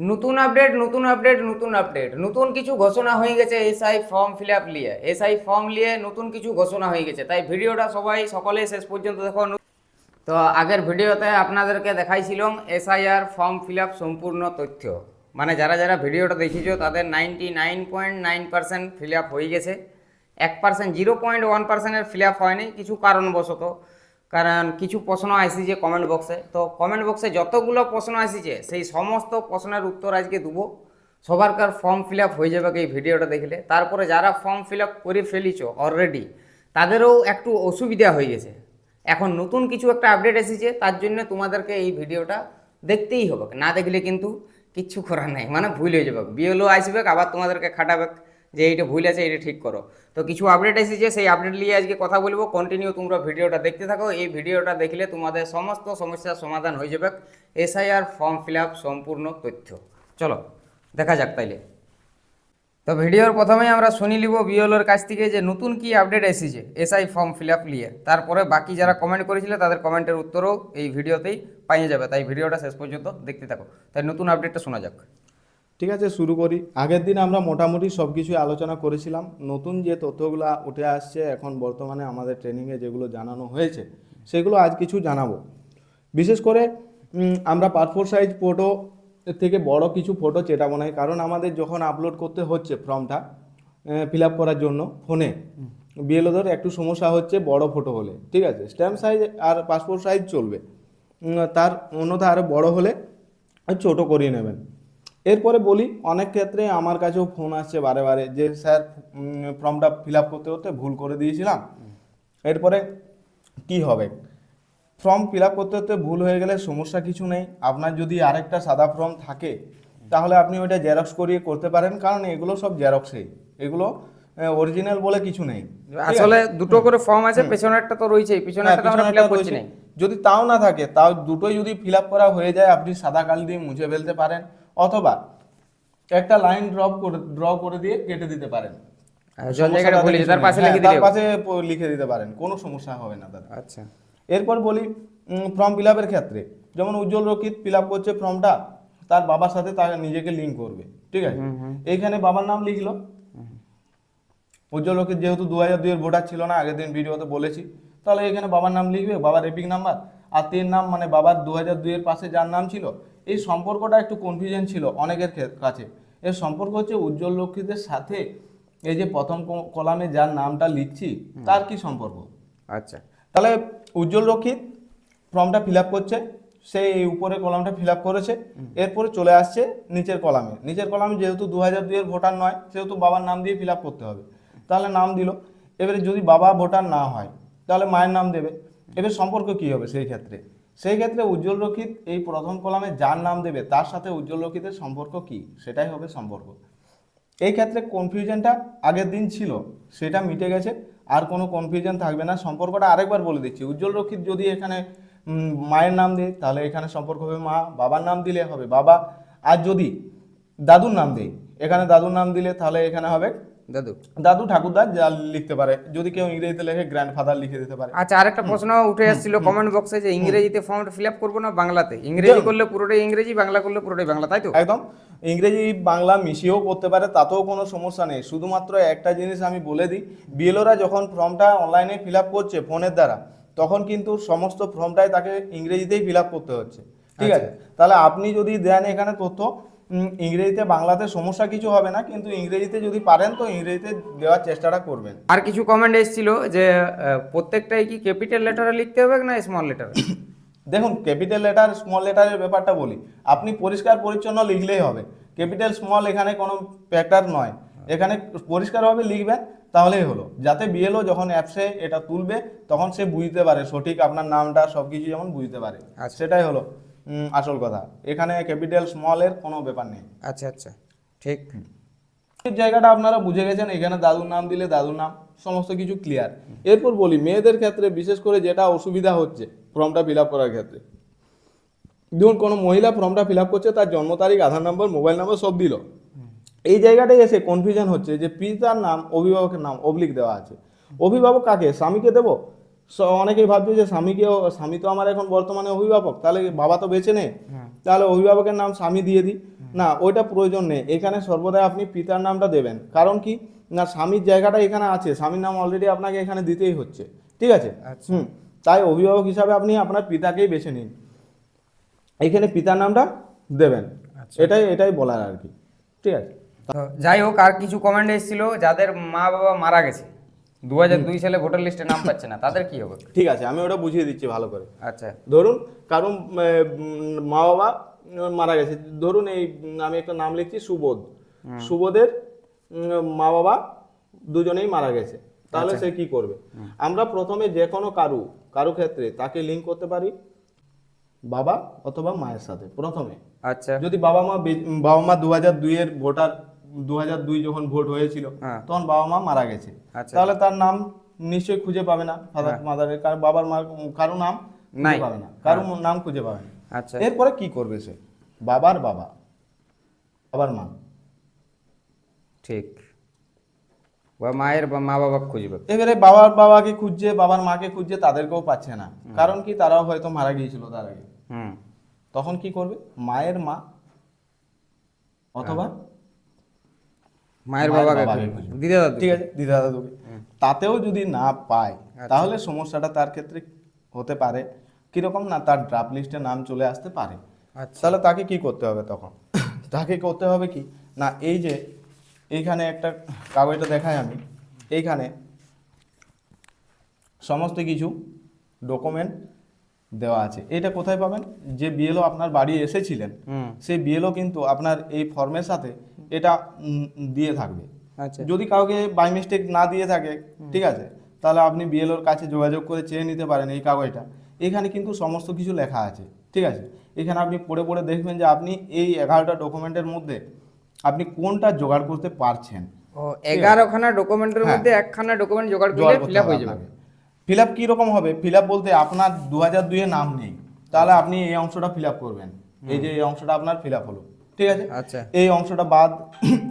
নতুন আপডেট নতুন আপডেট নতুন আপডেট নতুন কিছু ঘোষণা হয়ে গেছে এসআই ফর্ম ফিল আপ নিয়ে। এসআই ফর্ম নিয়ে নতুন কিছু ঘোষণা হয়ে গেছে। তাই ভিডিওটা সবাই, সকলে শেষ পর্যন্ত দেখো। তো আগের ভিডিওতে আপনাদেরকে দেখাইছিলাম এসআইআর ফর্ম ফিল আপ সম্পূর্ণ তথ্য। মানে যারা যারা ভিডিওটা দেখিছো, তাদের ninety nine point nine percent fill up হয়ে গেছে। এক পার্সেন্ট জিরো পয়েন্ট ওয়ান পার্সেন্টের ফিল আপ হয়নি। কিছু কারণবশত কারণ কিছু প্রশ্ন আসিছে কমেন্ট বক্সে তো কমেন্ট বক্সে যতগুলো প্রশ্ন আসিছে, সেই সমস্ত প্রশ্নের উত্তর আজকে দেবো। সবারকার ফর্ম ফিল আপ হয়ে যাবে এই ভিডিওটা দেখলে। তারপরে যারা ফর্ম ফিল আপ করে ফেলিছো অলরেডি তাদেরও একটু অসুবিধা হয়ে গেছে। এখন নতুন কিছু একটা আপডেট এসেছে, তার জন্য তোমাদেরকে এই ভিডিওটা দেখতেই হবে। না দেখলে কিন্তু কিচ্ছু করার নেই মানে ভুল হয়ে যাবে। বিএলও আসবে, আবার তোমাদেরকে খাটাবে। যে এইটা ভুল আছে এটা ঠিক করো। তো কিছু আপডেট এসেছে, সেই আপডেট নিয়ে আজকে কথা বলব। কন্টিনিউ তোমরা ভিডিওটা দেখতে থাকো। এই ভিডিওটা দেখলে তোমাদের সমস্ত সমস্যার সমাধান হয়ে যাবে। এসআইআর ফর্ম ফিল আপ সম্পূর্ণ তথ্য। চলো, দেখা যাক তাইলে। তো ভিডিওর প্রথমেই আমরা শুনি নিব বিওলোর কাছ থেকে যে নতুন কি আপডেট এসেছে এসআই ফর্ম ফিল আপ নিয়ে। তারপরে বাকি যারা কমেন্ট করেছিল, তাদের কমেন্টের উত্তরও এই ভিডিওতেই পাইয়ে যাবে। তাই ভিডিওটা শেষ পর্যন্ত দেখতে থাকো। তাই নতুন আপডেটটা শোনা যাক। ঠিক আছে, শুরু করি। আগের দিন আমরা মোটামুটি সব কিছুই আলোচনা করেছিলাম। নতুন যে তথ্যগুলো উঠে আসছে, এখন বর্তমানে আমাদের ট্রেনিংয়ে যেগুলো জানানো হয়েছে, সেগুলো আজ কিছু জানাব। বিশেষ করে আমরা পাসপোর্ট সাইজ ফটো থেকে বড় কিছু ফটো চেটাবো না কারণ আমাদের যখন আপলোড করতে হচ্ছে ফর্মটা ফিল আপ করার জন্য ফোনে বিএলওদের একটু সমস্যা হচ্ছে বড় ফটো হলে। ঠিক আছে স্ট্যাম্প সাইজ আর পাসপোর্ট সাইজ চলবে। তার অন্যথা আরও বড় হলে ছোটো করিয়ে নেবেন। এরপরে বলি অনেক ক্ষেত্রে আমার কাছেও ফোন আসছে বারে বারে যে স্যার ফর্মটা ফিল আপ করতে করতে ভুল করে দিয়েছিলাম। এরপরে কি হবে? ফর্ম ফিল আপ করতে করতে ভুল হয়ে গেলে সমস্যা কিছু নেই। আপনার যদি আরেকটা সাদা ফর্ম থাকে তাহলে আপনি ওইটা জেরক্স করিয়ে করতে পারেন কারণ এগুলো সব জেরক্সেই এগুলো অরিজিনাল বলে কিছু নেই। আসলে দুটো করে ফর্ম আছে পেছনেরটা তো রয়েছেই। পিছনেরটা তো আমরা হ্যাঁ, ফিল আপ করছি না যদি তাও না থাকে তাও দুটোই যদি ফিল আপ করা হয়ে যায় আপনি সাদা কাল দিয়ে মুছে ফেলতে পারেন। অথবা একটা লাইন ড্রপ করে ড্র করে দিয়ে কেটে দিতে পারেন। তার পাশে হ্যাঁ, লিখে দিলে পাশে লিখে দিতে পারেন। কোনো সমস্যা হবে না দাদা। আচ্ছা। এরপর বলি ফর্ম ফিল আপের ক্ষেত্রে। যেমন উজ্জ্বল রক্ষিত ফিল আপ করছে ফর্মটা তার বাবার সাথে তার নিজেকে লিঙ্ক করবে। ঠিক আছে? এইখানে বাবার নাম লিখলো। উজ্জ্বল রক্ষিত যেহেতু দু হাজার দুইয়ের ভোটার ছিল না আগের দিন ভিডিওতে বলেছি। তাহলে এখানে বাবার নাম লিখবে বাবার এপিক নাম্বার আর তিন নাম মানে বাবার দু হাজার দুইয়ের পাশে যার নাম ছিল এই সম্পর্কটা একটু কনফিউশন ছিল অনেকের কাছে। এর সম্পর্ক হচ্ছে উজ্জ্বল রক্ষিতের সাথে এই যে প্রথম কলামে যার নামটা লিখছি তার কি সম্পর্ক? আচ্ছা। তাহলে উজ্জ্বল রক্ষিত ফর্মটা ফিল আপ করছে সে এই উপরে কলামটা ফিল আপ করেছে এরপরে চলে আসছে নিচের কলামে। নিচের কলামে যেহেতু দু হাজার দুইয়ের ভোটার নয় সেহেতু বাবার নাম দিয়ে ফিল আপ করতে হবে। তাহলে নাম দিল। এবারে যদি বাবা ভোটার না হয় তাহলে মায়ের নাম দেবে। এবার সম্পর্ক কি হবে সেই ক্ষেত্রে? সেই ক্ষেত্রে উজ্জ্বল রক্ষিত এই প্রথম কলামে যার নাম দেবে, তার সাথে উজ্জ্বল রক্ষিতের সম্পর্ক কি? সেটাই হবে সম্পর্ক। এই ক্ষেত্রে কনফিউশনটা আগের দিন ছিল, সেটা মিটে গেছে, আর কোনো কনফিউশন থাকবে না। সম্পর্কটা আরেকবার বলে দিচ্ছি, উজ্জ্বল রক্ষিত যদি এখানে মায়ের নাম দেয়, তাহলে এখানে সম্পর্ক হবে মা, বাবার নাম দিলে হবে বাবা, আর যদি দাদুর নাম দেয়, এখানে দাদুর নাম দিলে তাহলে এখানে হবে দাদু? দাদু ঠাকুরদা যা লিখতে পারে। যদি কেউ ইংরেজিতে লেখে গ্র্যান্ডফাদার লিখে দিতে পারে। আচ্ছা আরেকটা প্রশ্ন উঠে আসছিল কমেন্ট বক্সে যে ইংরেজিতে ফর্মটা ফিল আপ করব না বাংলাতে? ইংরেজি করলে পুরোটাই ইংরেজি বাংলা করলে পুরোটাই বাংলা তাই তো? একদম। ইংরেজি বাংলা মিশিয়েও করতে পারে তাতেও কোনো সমস্যা নেই। শুধুমাত্র একটা জিনিস আমি বলে দিই বিএলওরা যখন ফর্মটা অনলাইনে ফিল আপ করছে ফোনের দ্বারা তখন কিন্তু সমস্ত ফর্মটাই তাকে ইংরেজিতেই ফিল আপ করতে হচ্ছে। ঠিক আছে? তাহলে আপনি যদি দেন এখানে তথ্য ইংরেজিতে বাংলাতে সমস্যা কিছু হবে না কিন্তু ইংরেজিতে যদি পারেন তো ইংরেজিতে দেওয়ার চেষ্টাটা করবেন। আর কিছু কমেন্ট এসেছিল যে প্রত্যেকটাই কি ক্যাপিটাল লেটারে লিখতে হবে না স্মল লেটারে দেখুন ক্যাপিটাল লেটার স্মল লেটারের ব্যাপারটা বলি। আপনি পরিষ্কার পরিচ্ছন্ন লিখলেই হবে। ক্যাপিটাল স্মল এখানে কোনো ফ্যাক্টর নয়। এখানে পরিষ্কারভাবে লিখবেন তাহলেই হলো। যাতে বিএলও যখন অ্যাপসে এটা তুলবে তখন সে বুঝতে পারে সঠিক আপনার নামটা সব কিছু যেমন বুঝতে পারে। আচ্ছা। সেটাই হলো। আসল কথা। এখানে ক্যাপিটাল স্মলের কোনো ব্যাপার নেই। আচ্ছা আচ্ছা। ঠিক। জায়গাটা আপনারা বুঝে গেছেন এখানে দাদুর নাম দিলে দাদুর নাম সমস্ত কিছু ক্লিয়ার এরপর বলি মেয়েদের ক্ষেত্রে বিশেষ করে যেটা অসুবিধা হচ্ছে ফর্মটা ফিল আপ করার ক্ষেত্রে। ধরুন কোনো মহিলা ফর্মটা ফিল করছে তার জন্ম তারিখ আধার নম্বর মোবাইল নম্বর সব দিল। এই জায়গাটায় এসে কনফিউশন হচ্ছে যে পিতার নাম অভিভাবকের নাম অবলিক দেওয়া আছে। অভিভাবক কাকে? স্বামীকে দেবো? স- অনেকেই ভাবছে যে স্বামীকেও স্বামী তো আমার এখন বর্তমানে অভিভাবক তাহলে বাবা তো বেছে নেই? তাহলে অভিভাবকের নাম স্বামী দিয়ে দিই। না ওইটা প্রয়োজন নেই। এখানে সর্বদা আপনি পিতার নামটা দেবেন। কারণ কি? না স্বামীর জায়গাটা এখানে আছে। স্বামীর নাম অলরেডি আপনাকে এখানে দিতেই হচ্ছে। ঠিক আছে? আচ্ছা। হুম। তাই অভিভাবক হিসাবে আপনি আপনার পিতাকেই বেছে নিন। এখানে পিতার নামটা দেবেন। আচ্ছা। এটাই এটাই বলার আর কি। ঠিক আছে? যাই হোক আর কিছু কমেন্ট এসেছিল যাদের মা বাবা মারা গেছে। দু দুই সালে ভোটার লিস্টে নাম পাচ্ছে না তাদের কি হবে ঠিক আছে আমি ওটা বুঝিয়ে দিচ্ছি ভালো করে। আচ্ছা। ধরুন কারণ মা বাবা মারা গেছে। ধরুন এই আমি একটা নাম লিখছি সুবোধ। সুবোধের মা বাবা দুজনেই মারা গেছে। তাহলে সে কি করবে? আমরা প্রথমে যে কোনো কারু কারু ক্ষেত্রে তাকে লিঙ্ক করতে পারি বাবা অথবা মায়ের সাথে প্রথমে। আচ্ছা। যদি বাবা মা বাবা মা দু হাজার দুইয়ের ভোটার দু হাজার দুই যখন ভোট হয়েছিল হ্যাঁ। তখন বাবা মা মারা গেছে। আচ্ছা। তাহলে তার নাম নিশ্চয়ই খুঁজে পাবে না ফাদার মাদারের কারণ বাবার মার কারও নাম নাই। পাবে না। কারও নাম খুঁজে পাবে না। আচ্ছা। এরপরে কি করবে সে? বাবার বাবা। বাবার মা। ঠিক। বা মায়ের বা মা বাবা খুঁজবে। এবারে বাবার বাবাকে খুঁজছে বাবার মাকে খুঁজছে তাদেরকেও পাচ্ছে না। কারণ কি? তারাও হয়তো মারা গিয়েছিল তার আগে। তখন কি করবে? মায়ের মা অথবা মায়ের বাবাকে। দিদা দাদু ঠিক আছে দিদা দাদুকে। তাতেও যদি না পায় তাহলে সমস্যাটা তার ক্ষেত্রে হতে পারে। কীরকম না তার ড্রাফট লিস্টে নাম চলে আসতে পারে। আচ্ছা। তাহলে তাকে কি করতে হবে তখন? তাকে করতে হবে কি? না এই যে এইখানে একটা কাগজটা দেখাই আমি। এইখানে সমস্ত কিছু ডকুমেন্ট দেওয়া আছে। এটা কোথায় পাবেন? যে বিএলও আপনার বাড়ি এসেছিলেন সেই বিএলও কিন্তু আপনার এই ফর্মের সাথে এটা দিয়ে থাকবে। আচ্ছা। যদি কাউকে বাই মিস্টেক না দিয়ে থাকে ঠিক আছে? তাহলে আপনি বিএলওর কাছে যোগাযোগ করে চেয়ে নিতে পারেন এই কাগজটা। এখানে কিন্তু সমস্ত কিছু লেখা আছে ঠিক আছে? এখানে আপনি পড়ে পড়ে দেখবেন যে আপনি এই এগারোটা ডকুমেন্টের মধ্যে আপনি কোনটা জোগাড় করতে পারছেন। ও এগারোখানা ডকুমেন্টের হ্যাঁ। মধ্যে একখানা ডকুমেন্ট জোগাড় করলে জোগাড় ফিল আপ হয়ে যাবে। ফিল আপ কীরকম হবে? ফিল আপ বলতে আপনার দু হাজার দুইয়ে নাম নেই। তাহলে আপনি এই অংশটা ফিল আপ করবেন। এই যে এই অংশটা আপনার ফিল আপ হলো। ঠিক আছে? আচ্ছা। এই অংশটা বাদ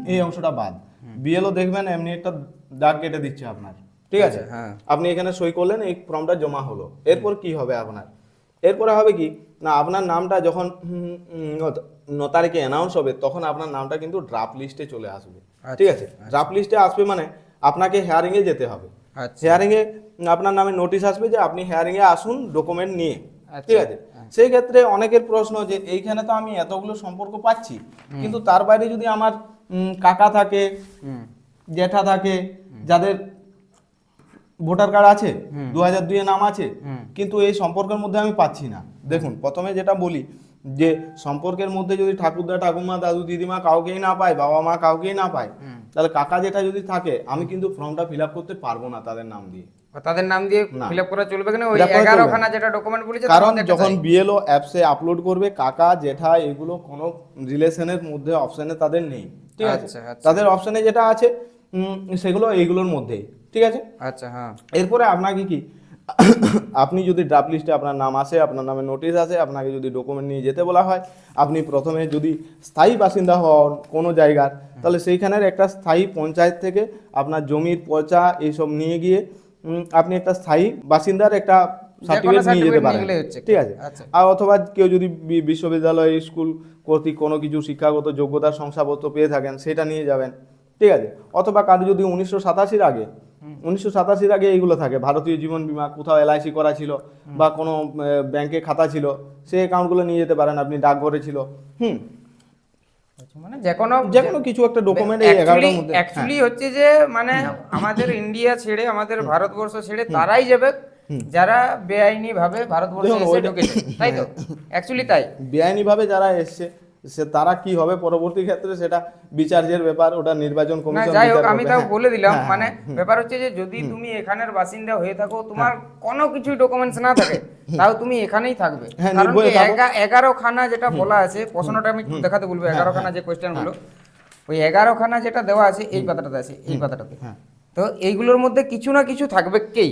এই অংশটা বাদ। বিএলও দেখবেন এমনি একটা দাগ কেটে দিচ্ছে আপনার। ঠিক আছে? আচ্ছা, হ্যাঁ। আপনি এখানে সই করলেন এই ফর্মটা জমা হলো। এরপর কি হবে আপনার? এরপরে হবে কি? না আপনার নামটা যখন ন- তারিখে অ্যানাউন্স হবে তখন আপনার নামটা কিন্তু ড্রাফট লিস্টে চলে আসবে। ঠিক আছে? ড্রাফট লিস্টে আসবে মানে আপনাকে হেয়ারিং এ যেতে হবে। আচ্ছা। হেয়ারিং এ আপনার নামে নোটিশ আসবে যে আপনি হেয়ারিং এ আসুন ডকুমেন্ট নিয়ে। আচ্ছা। ঠিক আছে? সেই ক্ষেত্রে অনেকের প্রশ্ন যে এইখানে তো আমি এতগুলো সম্পর্ক পাচ্ছি কিন্তু তার বাইরে যদি আমার কাকা থাকে জ্যাঠা থাকে যাদের ভোটার কার্ড আছে দু হাজার দুইয়ে নাম আছে কিন্তু এই সম্পর্কের মধ্যে আমি পাচ্ছি না। দেখুন প্রথমে যেটা বলি যে সম্পর্কের মধ্যে যদি ঠাকুরদা ঠাকুমা দাদু দিদিমা কাউকেই না পায় বাবা মা কাউকেই না পায় তাহলে কাকা যেটা যদি থাকে আমি কিন্তু ফর্মটা ফিল আপ করতে পারব না তাদের নাম দিয়ে। তাদের নাম দিয়ে ফিল আপ করা চলবে কিনা? ওই এগারোখানা যেটা ডকুমেন্ট বলেছে কারণ যখন বিএলও অ্যাপসে আপলোড করবে কাকা জেঠা এগুলো কোনো রিলেশনের মধ্যে অপশনে তাদের নেই। ঠিক আছে? আচ্ছা, আচ্ছা। তাদের অপশনে যেটা আছে সেগুলো এইগুলোর মধ্যেই ঠিক আছে? আচ্ছা হ্যাঁ। এরপরে আপনাকে কি আপনি যদি ড্রাফট লিস্টে আপনার নাম আসে আপনার নামে নোটিশ আসে আপনাকে যদি ডকুমেন্ট নিয়ে যেতে বলা হয় আপনি প্রথমে যদি স্থায়ী বাসিন্দা হন কোনো জায়গার তাহলে সেইখানের একটা স্থায়ী পঞ্চায়েত থেকে আপনার জমির পচা এইসব নিয়ে গিয়ে আপনি একটা স্থায়ী বাসিন্দার একটা সার্টিফিকেট নিয়ে যেতে পারেন। ঠিক আছে? আচ্ছা। আর অথবা কেউ যদি বিশ্ববিদ্যালয় স্কুল কর্তৃক কোনো কিছু শিক্ষাগত যোগ্যতার শংসাপত্র পেয়ে থাকেন সেটা নিয়ে যাবেন। ঠিক আছে? অথবা কারও যদি উনিশশো সাতাশির আগে উনিশশো সাতাশির আগে এইগুলো থাকে ভারতীয় জীবন বীমা কোথাও এলআইসি করা ছিল বা কোনো ব্যাংকে খাতা ছিল সেই অ্যাকাউন্টগুলো নিয়ে যেতে পারেন আপনি ডাকঘরে ছিল। হুম? মানে যে কোনো যে কোনো কিছু একটা ডকুমেন্ট এই এগারোটার মধ্যে। হ্যাঁ। অ্যাকচুয়ালি হচ্ছে যে মানে আমাদের ইন্ডিয়া ছেড়ে আমাদের ভারতবর্ষ ছেড়ে তারাই যাবে। যারা বেআইনি ভাবে ভারতবর্ষে এসে ঢুকেছে তাই তো? অ্যাকচুয়ালি তাই। বেআইনি ভাবে যারা এসছে সে তারা কি হবে পরবর্তী ক্ষেত্রে সেটা বিচার্যের ব্যাপার ওটা নির্বাচন কমিশন যাই হোক আমি তাও। বলে দিলাম হ্যাঁ, মানে হ্যাঁ, ব্যাপার হচ্ছে যে যদি তুমি এখানের বাসিন্দা হয়ে থাকো তোমার হ্যাঁ। কোনো কিছু ডকুমেন্টস না থাকে তাও তুমি এখানেই থাকবে। কারণ এগারো খানা যেটা বলা আছে প্রশ্নটা আমি দেখাতে বলব এগারো খানা যে কোয়েশ্চেনগুলো ওই এগারো খানা যেটা দেওয়া আছে এই পাতাটাতে আছে এই পাতাটাতে। তো এইগুলোর মধ্যে কিছু না কিছু থাকবে কেই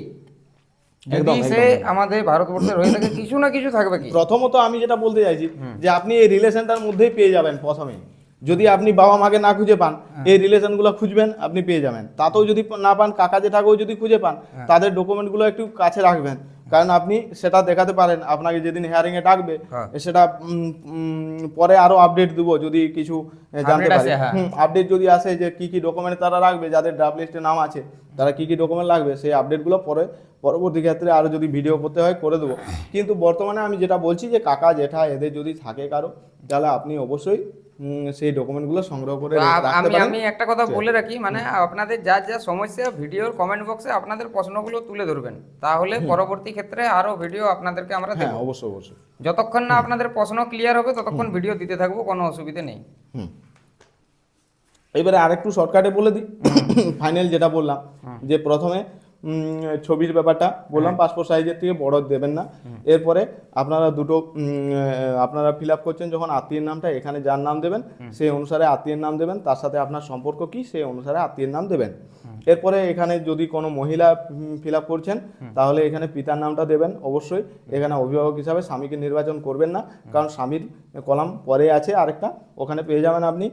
যদি সে আমাদের ভারতবর্ষের হয়ে থাকে কিছু না কিছু থাকবে কি? প্রথমত আমি যেটা বলতে চাইছি যে আপনি এই রিলেশনটার মধ্যেই পেয়ে যাবেন প্রথমে। যদি আপনি বাবা মাকে না খুঁজে পান এই রিলেশনগুলো খুঁজবেন আপনি পেয়ে যাবেন। তাতেও যদি না পান কাকা জেঠাকেও যদি খুঁজে পান তাদের ডকুমেন্টগুলো একটু কাছে রাখবেন। কারণ আপনি সেটা দেখাতে পারেন আপনাকে যেদিন হেয়ারিং এ ডাকবে হ্যাঁ। সেটা পরে আরও আপডেট দিব যদি কিছু জানতে পারি হ্যাঁ। আপডেট যদি আসে যে কি কি ডকুমেন্ট তারা রাখবে যাদের ড্রাফট লিস্টে নাম আছে তারা কি কি ডকুমেন্ট লাগবে সেই আপডেটগুলো পরে পরবর্তী ক্ষেত্রে আরও যদি ভিডিও করতে হয় করে দেবো কিন্তু বর্তমানে আমি যেটা বলছি যে কাকা জেঠা এদের যদি থাকে কারও তাহলে আপনি অবশ্যই সেই ডকুমেন্টগুলো সংগ্রহ করে আমি আমি একটা কথা বলে রাখি মানে আপনাদের যা যা সমস্যা ভিডিওর কমেন্ট বক্সে আপনাদের প্রশ্নগুলো তুলে ধরবেন। তাহলে পরবর্তী ক্ষেত্রে আরও ভিডিও আপনাদেরকে আমরা হ্যাঁ দেবো। অবশ্যই অবশ্যই। যতক্ষণ না আপনাদের প্রশ্ন ক্লিয়ার হবে ততক্ষণ ভিডিও দিতে থাকব কোনো অসুবিধা নেই। এবারে আরেকটু শর্টকাটে বলে দিই। ফাইনাল যেটা বললাম যে প্রথমে ছবির ব্যাপারটা বললাম পাসপোর্ট সাইজের থেকে বড় দেবেন না। এরপরে আপনারা দুটো আপনারা ফিল আপ করছেন যখন আত্মীয়ের নামটা এখানে যার নাম দেবেন সেই অনুসারে আত্মীয়ের নাম দেবেন তার সাথে আপনার সম্পর্ক কি সেই অনুসারে আত্মীয়ের নাম দেবেন। এরপরে এখানে যদি কোনো মহিলা ফিল আপ করছেন তাহলে এখানে পিতার নামটা দেবেন অবশ্যই। এখানে অভিভাবক হিসাবে স্বামীকে নির্বাচন করবেন না কারণ স্বামীর কলাম পরে আছে আরেকটা ওখানে পেয়ে যাবেন আপনি।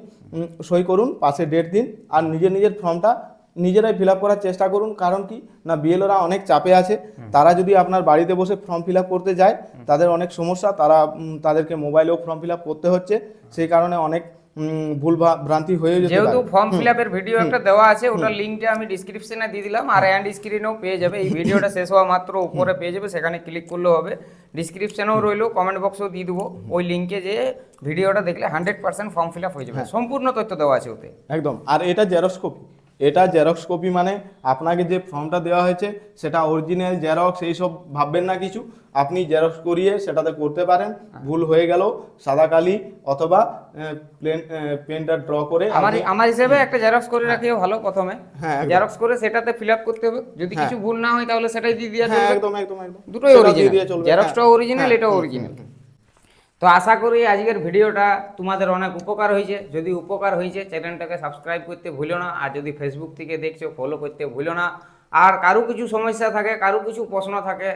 সই করুন পাশে ডেট দিন আর নিজের নিজের ফর্মটা নিজেরাই ফিল আপ করার চেষ্টা করুন। কারণ কি? না বিএলওরা অনেক চাপে আছে। তারা যদি আপনার বাড়িতে বসে ফর্ম ফিল আপ করতে যায় তাদের অনেক সমস্যা। তারা তাদেরকে মোবাইলেও ফর্ম ফিল আপ করতে হচ্ছে। সেই কারণে অনেক ভুল ভ্রান্তি হয়ে যেতে যেহেতু ফর্ম ফিল আপের ভিডিও একটা দেওয়া আছে ওটার লিঙ্কটা আমি ডিসক্রিপশনে দিয়ে দিলাম। আর অ্যান্ড স্ক্রিনেও পেয়ে যাবে। এই ভিডিওটা শেষ হওয়া মাত্র উপরে পেয়ে যাবে সেখানে ক্লিক করলেও হবে। ডিসক্রিপশনেও রইল কমেন্ট বক্সেও দিয়ে দেবো। ওই লিঙ্কে যে ভিডিওটা দেখলে hundred percent form fill up হয়ে যাবে। সম্পূর্ণ তথ্য দেওয়া আছে ওতে। একদম। আর এটা জেরক্স কপি এটা জেরক্স কপি মানে আপনাকে যে ফর্মটা দেওয়া হয়েছে সেটা অরিজিনাল জেরক্স এইসব ভাববেন না কিছু। আপনি জেরক্স করিয়ে সেটাতে করতে পারেন। ভুল হয়ে গেল সাদা কালি অথবা প্লেন পেনটা ড্র করে আমার আমার হিসেবে একটা জেরক্স করে রাখিও ভালো প্রথমে। হ্যাঁ জেরক্স করে সেটাতে ফিল আপ করতে হবে। যদি কিছু ভুল না হয় তাহলে সেটাই দিয়ে দেওয়া হ্যাঁ চলবে। একদম একদম একদম। দুটোই অরিজিনাল জেরক্সটাও হ্যাঁ। অরিজিনাল হ্যাঁ, এটাও অরিজিনাল তো আশা করি আজকের ভিডিওটা তোমাদের অনেক উপকার হয়েছে। যদি উপকার হয়েছে, চ্যানেলটাকে সাবস্ক্রাইব করতে ভুলো না, আর যদি ফেসবুক থেকে দেখছ ফলো করতে ভুলো না। আর কারও কিছু সমস্যা থাকে, কারও কিছু প্রশ্ন থাকে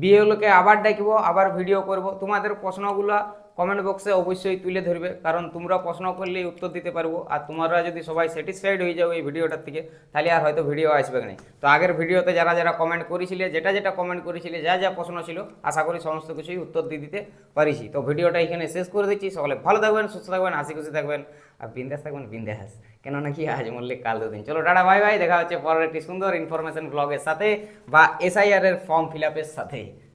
বিএলকে আবার ডাকবো, আবার ভিডিও করব। তোমাদের প্রশ্নগুলো কমেন্ট বক্সে অবশ্যই তুলে ধরবে, কারণ তোমরা প্রশ্ন করলেই উত্তর দিতে পারব, আর তোমরা যদি সবাই স্যাটিসফাইড হয়ে যাও এই ভিডিওটার থেকে, তাহলে আর হয়তো ভিডিও আসবে না। তো আগের ভিডিওতে যারা যারা কমেন্ট করেছিলে, যেটা যেটা কমেন্ট করেছিলে, যা যা প্রশ্ন ছিল, আশা করি সমস্ত কিছুই উত্তর দিয়ে দিতে পারিছি। তো ভিডিওটা এখানে শেষ করে দিচ্ছি, সকলে ভালো থাকবেন, সুস্থ থাকবেন, হাসি খুশি থাকবেন, আর বিন্দাস থাকবেন, বিন্দাস। কেন নাকি আজ মরলে কাল দুদিন। চলো, টাটা ভাই ভাই দেখা হচ্ছে পরের একটি সুন্দর ইনফরমেশন ব্লগের সাথে, বা এসআইআর এর ফর্ম ফিল আপের সাথে।